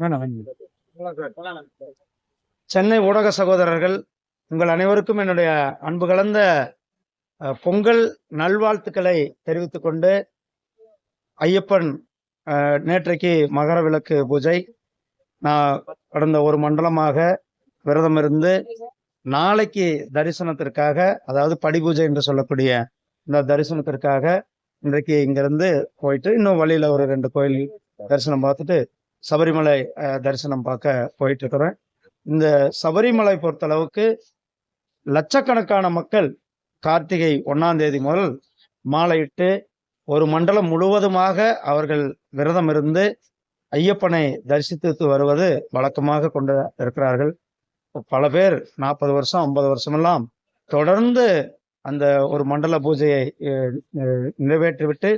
வேணாம் சென்னை ஊடக சகோதரர்கள் உங்கள் அனைவருக்கும் என்னுடைய அன்பு கலந்த பொங்கல் நல்வாழ்த்துக்களை தெரிவித்துக் கொண்டு ஐயப்பன் நேற்றைக்கு மகர விளக்கு பூஜை. நான் கடந்த ஒரு மண்டலமாக விரதம் இருந்து நாளைக்கு தரிசனத்திற்காக அதாவது படி பூஜை என்று சொல்லக்கூடிய இந்த தரிசனத்திற்காக இன்றைக்கு இங்கிருந்து போயிட்டு இன்னும் வழியில ஒரு ரெண்டு கோயில் தரிசனம் பார்த்துட்டு சபரிமலை தரிசனம் பார்க்க போயிட்டு இருக்கிறேன் இந்த சபரிமலை பொறுத்தளவுக்கு லட்சக்கணக்கான மக்கள் கார்த்திகை ஒன்றாம் தேதி முதல் மாலையிட்டு ஒரு மண்டலம் முழுவதுமாக அவர்கள் விரதம் இருந்து ஐயப்பனை தரிசித்து வருவது வழக்கமாக கொண்டு இருக்கிறார்கள். பல பேர் நாற்பது வருஷம் ஐம்பது வருஷமெல்லாம் தொடர்ந்து அந்த ஒரு மண்டல பூஜையை நிறைவேற்றிவிட்டு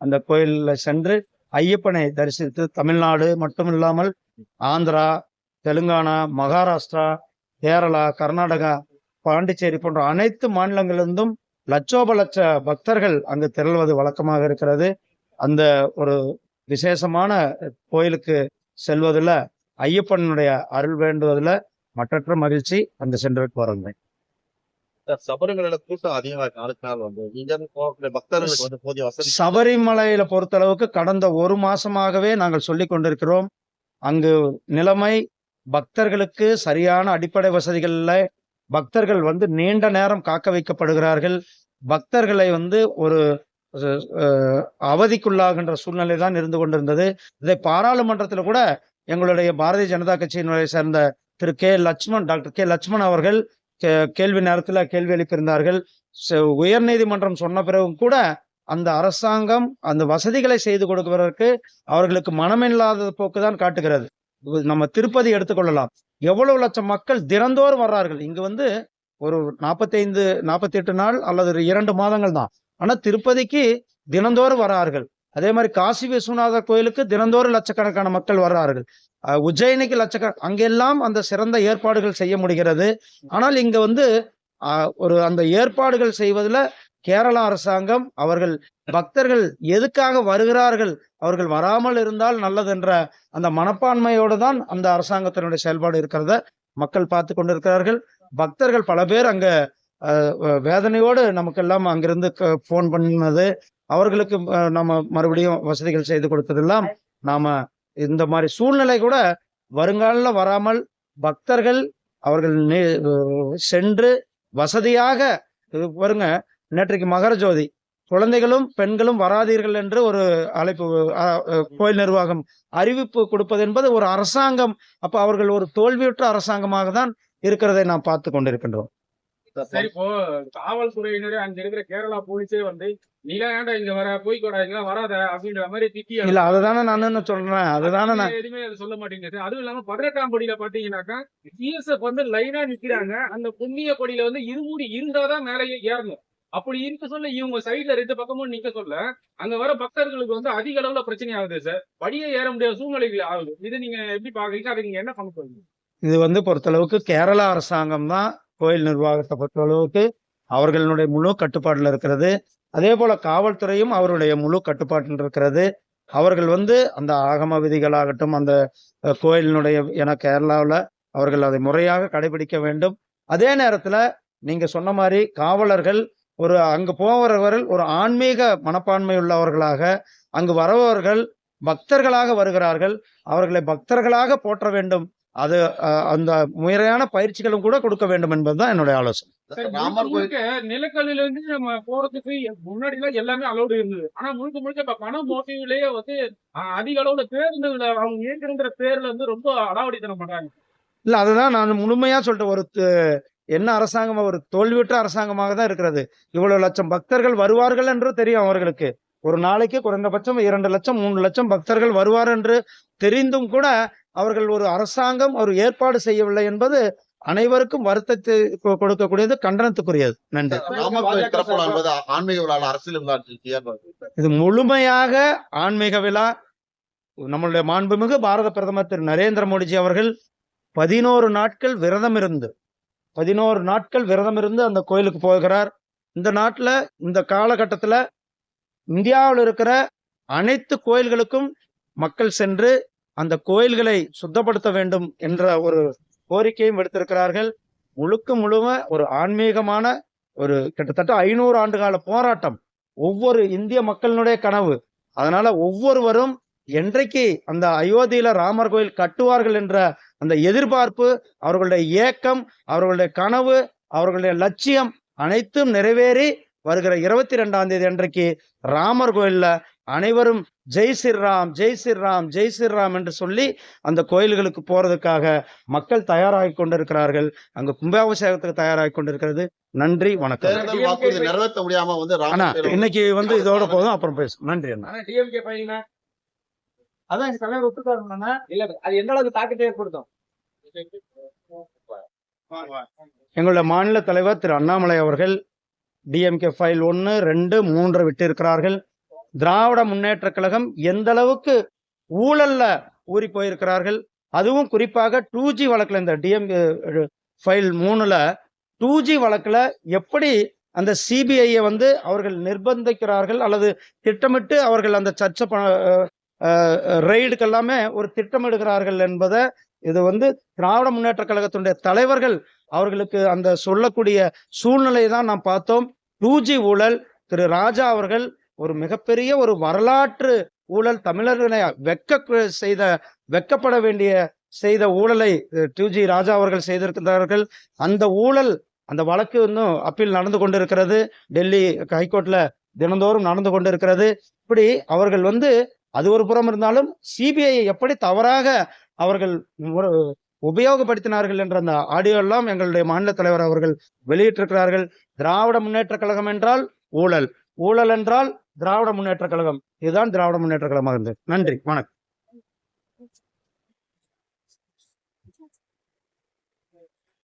அந்த கோயிலில் சென்று ஐயப்பனை தரிசித்து தமிழ்நாடு மட்டுமில்லாமல் ஆந்திரா தெலுங்கானா மகாராஷ்டிரா கேரளா கர்நாடகா பாண்டிச்சேரி போன்ற அனைத்து மாநிலங்களிலிருந்தும் லட்சோப லட்ச பக்தர்கள் அங்கு திரள்வது வழக்கமாக இருக்கிறது. அந்த ஒரு விசேஷமான கோயிலுக்கு செல்வதில் ஐயப்பனுடைய அருள் வேண்டுவதில் மற்றற்ற மகிழ்ச்சி அங்கு சென்று போறேன் சபரிமலையில கூட்டம் அதிகமா நாளுக்கு நாள் வந்து. இங்க இருந்து பக்தர்களுக்கு வந்து போதிய வசதி சபரிமலையில பொறுத்தளவுக்கு கடந்த ஒரு மாசமாகவே நாங்கள் சொல்லிக் கொண்டிருக்கிறோம். அங்கு நிலைமை பக்தர்களுக்கு சரியான அடிப்படை வசதிகள்ல பக்தர்கள் வந்து நீண்ட நேரம் காக்க வைக்கப்படுகிறார்கள். பக்தர்களை வந்து ஒரு அவதிக்குள்ளாகின்ற சூழ்நிலை தான் இருந்து கொண்டிருந்தது. இதை பாராளுமன்றத்தில் கூட எங்களுடைய பாரதிய ஜனதா கட்சியினுடைய சேர்ந்த Thiru K Laxman doctor K Laxman அவர்கள் கேள்வி நேரத்தில் கேள்வி எழுப்பியிருந்தார்கள். உயர் உயர்நீதிமன்றம் சொன்ன பிறகும் கூட அந்த அரசாங்கம் அந்த வசதிகளை செய்து கொடுப்பதற்கு அவர்களுக்கு மனமில்லாத போக்கு தான் காட்டுகிறது. நம்ம திருப்பதி எடுத்துக்கொள்ளலாம். எவ்வளவு லட்சம் மக்கள் தினந்தோறும் வர்றார்கள். இங்கு வந்து ஒரு நாற்பத்தைந்து நாற்பத்தி எட்டு நாள் அல்லது ஒரு இரண்டு மாதங்கள் தான். ஆனால் திருப்பதிக்கு தினந்தோறும் வரார்கள். அதே மாதிரி காசி விஸ்வநாதர் கோயிலுக்கு தினந்தோறும் லட்சக்கணக்கான மக்கள் வர்றார்கள். உஜ்ஜயினிக்கு லட்சக்க அங்கெல்லாம் அந்த சிறந்த ஏற்பாடுகள் செய்ய முடிகிறது. ஆனால் இங்க வந்து ஒரு அந்த ஏற்பாடுகள் செய்வதில் கேரளா அரசாங்கம் அவர்கள் பக்தர்கள் எதுக்காக வருகிறார்கள் அவர்கள் வராமல் இருந்தால் நல்லதென்ற அந்த மனப்பான்மையோடு தான் அந்த அரசாங்கத்தினுடைய செயல்பாடு இருக்கிறத மக்கள் பார்த்து கொண்டிருக்கிறார்கள். பக்தர்கள் பல பேர் அங்க வேதனையோடு நமக்கெல்லாம் அங்கிருந்து ஃபோன் பண்ணது. அவர்களுக்கு நம்ம மறுபடியும் வசதிகள் செய்து கொடுத்ததெல்லாம் நாம இந்த மாதிரி சூழ்நிலை கூட வருங்காலில் வராமல் பக்தர்கள் அவர்கள் சென்று வசதியாக இது பாருங்க நேற்றைக்கு மகர ஜோதி. குழந்தைகளும் பெண்களும் வராதீர்கள் என்று ஒரு அழைப்பு கோயில் நிர்வாகம் அறிவிப்பு கொடுப்பது என்பது ஒரு அரசாங்கம். அப்போ அவர்கள் ஒரு தோல்வியுற்ற அரசாங்கமாக தான் இருக்கிறதை நாம் பார்த்து கொண்டிருக்கின்றோம். சரி இப்போ காவல்துறையினரே அங்க இருக்கிற கேரளா போலீஸே வந்து நீங்க ஏன்டா இங்க வர? போய் கூட இங்க வராத அப்படின்ற மாதிரி திட்டி இல்ல அதுதானே நான் என்ன சொல்றேன். அதுதானே நான் எதுவுமே அது சொல்ல மாட்டேங்குது. அதுவும் இல்லாம பதினெட்டாம் படியில பாத்தீங்கன்னாக்கா சிஎஸ்எஃப் வந்து லைனா நிக்கிறாங்க. அந்த புண்ணிய கொடியில வந்து இருமுடி இருந்தாதான் மேலேயே ஏறணும். அப்படி இருக்க சொல்ல இவங்க சைடுல ரெண்டு பக்கமும் நிக்க சொல்ல அங்க வர பக்தர்களுக்கு வந்து அதிக அளவுல பிரச்சனை ஆகுது சார் படியே ஏற முடியாத சூழ்நிலைகள் ஆகுது. இது நீங்க எப்படி பாக்குறீங்க? அதை நீங்க என்ன பண்ண போறீங்க? இது வந்து பொறுத்தளவுக்கு கேரளா அரசாங்கம் தான் கோயில் நிர்வாகத்தை பொறுத்தளவுக்கு அவர்களுடைய முழு கட்டுப்பாட்டில் இருக்கிறது. அதே போல காவல்துறையும் அவருடைய முழு கட்டுப்பாட்டில் இருக்கிறது. அவர்கள் வந்து அந்த ஆகம விதிகளாகட்டும் அந்த கோயிலினுடைய என கேரளாவில் அவர்கள் அதை முறையாக கடைபிடிக்க வேண்டும். அதே நேரத்தில் நீங்க சொன்ன மாதிரி காவலர்கள் ஒரு அங்கு போகிறவர்கள் ஒரு ஆன்மீக மனப்பான்மை உள்ளவர்களாக அங்கு வரவர்கள் பக்தர்களாக வருகிறார்கள். அவர்களை பக்தர்களாக போற்ற வேண்டும். அது அஹ், அந்த முறையான பயிற்சிகளும் கூட கொடுக்க வேண்டும் என்பதுதான் என்னுடைய ஆலோசனை. ராமர் நிலக்கல்லுல இருந்து நம்ம போறதுக்கு முன்னாடி எல்லாம் எல்லாமே அலௌடு இருந்தது. ஆனா முழுக்க முழுக்க இப்ப பண மோட்டிவ்லயே வந்து அதிக அளவுல பேருந்துல அவங்க இயக்குங்கிற பேர்ல வந்து ரொம்ப அடாவடித்தனம் பண்றாங்க. இல்ல அதுதான் நான் முழுமையா சொல்லிட்டு ஒரு என்ன அரசாங்கம் ஒரு தோல்வியுற்ற அரசாங்கமாக தான் இருக்கிறது. இவ்வளவு லட்சம் பக்தர்கள் வருவார்கள் என்று தெரியும் அவர்களுக்கு. ஒரு நாளைக்கு குறைந்தபட்சம் இரண்டு லட்சம் மூன்று லட்சம் பக்தர்கள் வருவார் என்று தெரிந்தும் கூட அவர்கள் ஒரு அரசாங்கம் ஒரு ஏற்பாடு செய்யவில்லை என்பது அனைவருக்கும் வருத்தத்தை கொடுக்கக்கூடியது கண்டனத்துக்குரியது. நன்றி. ஆன்மீக விழா அரசியல் இது முழுமையாக ஆன்மீக விழா. நம்மளுடைய மாண்புமிகு பாரத பிரதமர் திரு நரேந்திர மோடிஜி அவர்கள் பதினோரு நாட்கள் விரதம் இருந்து பதினோரு நாட்கள் விரதம் இருந்து அந்த கோயிலுக்கு போகிறார். இந்த நாட்டுல இந்த காலகட்டத்துல இந்தியாவில் இருக்கிற அனைத்து கோயில்களுக்கும் மக்கள் சென்று அந்த கோயில்களை சுத்தப்படுத்த வேண்டும் என்ற ஒரு கோரிக்கையும் விடுத்திருக்கிறார்கள். முழுக்க முழுவ ஒரு ஆன்மீகமான ஒரு கிட்டத்தட்ட ஐநூறு ஆண்டுகால போராட்டம். ஒவ்வொரு இந்திய மக்களினுடைய கனவு. அதனால ஒவ்வொருவரும் என்றைக்கு அந்த அயோத்தியில ராமர் கோயில் கட்டுவார்கள் என்ற அந்த எதிர்பார்ப்பு அவர்களுடைய ஏக்கம் அவர்களுடைய கனவு அவர்களுடைய லட்சியம் அனைத்தும் நிறைவேறி வருகிற இருபத்தி ரெண்டாம் தேதி அன்றைக்கு ராமர் கோயில்ல அனைவரும் ஜெய் ஸ்ரீராம் ஜெய் ஸ்ரீராம் ஜெய் ஸ்ரீராம் என்று சொல்லி அந்த கோயில்களுக்கு போறதுக்காக மக்கள் தயாராகி கொண்டிருக்கிறார்கள். அங்க கும்பாபிஷேகத்துக்கு தயாராகி கொண்டிருக்கிறது. நன்றி வணக்கம். நிறைவேற்ற முடியாம வந்து கோயில்ல இன்னைக்கு வந்து இதோட போதும் அப்புறம் பேசும் நன்றி அண்ணா. ஆனா டிஎம்கே பையனா? அதான் தலைவர் ஒத்துக்காருண்ணா இல்ல அது எந்த அளவுக்கு தாக்கத்தை ஏற்படுத்தும்? எங்களுடைய மாநில தலைவர் திரு அண்ணாமலை அவர்கள் டிஎம்கே ஃபைல் ஒன்று ரெண்டு மூன்று விட்டு இருக்கிறார்கள் திராவிட முன்னேற்ற கழகம் எந்த அளவுக்கு ஊழல்ல ஊறி போயிருக்கிறார்கள்? அதுவும் குறிப்பாக டூ ஜி வழக்கில் இந்த டிஎம் ஃபைல் மூணுல டூ ஜி வழக்கில் எப்படி அந்த சிபிஐயை வந்து அவர்கள் நிர்பந்திக்கிறார்கள்? அல்லது திட்டமிட்டு அவர்கள் அந்த சர்ச்சை ரெய்டுக்கு எல்லாமே ஒரு திட்டமிடுகிறார்கள் என்பதை இது வந்து திராவிட முன்னேற்ற கழகத்தினுடைய தலைவர்கள் அவர்களுக்கு அந்த சொல்லக்கூடிய சூழ்நிலையை தான் நாம் பார்த்தோம். டூ ஜி ஊழல் திரு ராஜா அவர்கள் ஒரு மிகப்பெரிய ஒரு வரலாற்று ஊழல் தமிழர்களை வெக்க செய்த வெக்கப்பட வேண்டிய செய்த ஊழலை டூ ஜி ராஜா அவர்கள் செய்திருக்கிறார்கள் அந்த ஊழல் அந்த வழக்கு இன்னும் அப்பீல் நடந்து கொண்டிருக்கிறது. டெல்லி ஹைகோர்ட்ல தினந்தோறும் நடந்து கொண்டிருக்கிறது. இப்படி அவர்கள் வந்து அது ஒரு புறம் இருந்தாலும் சிபிஐ எப்படி தவறாக அவர்கள் உபயோகப்படுத்தினார்கள் என்ற அந்த ஆடியோ எல்லாம் எங்களுடைய மாநில தலைவர் அவர்கள் வெளியிட்டிருக்கிறார்கள். திராவிட முன்னேற்ற கழகம் என்றால் ஊழல். ஊழல் என்றால் திராவிட முன்னேற்ற கழகம். இதுதான் திராவிட முன்னேற்ற கழகமாக இருந்தது. நன்றி. வணக்கம்.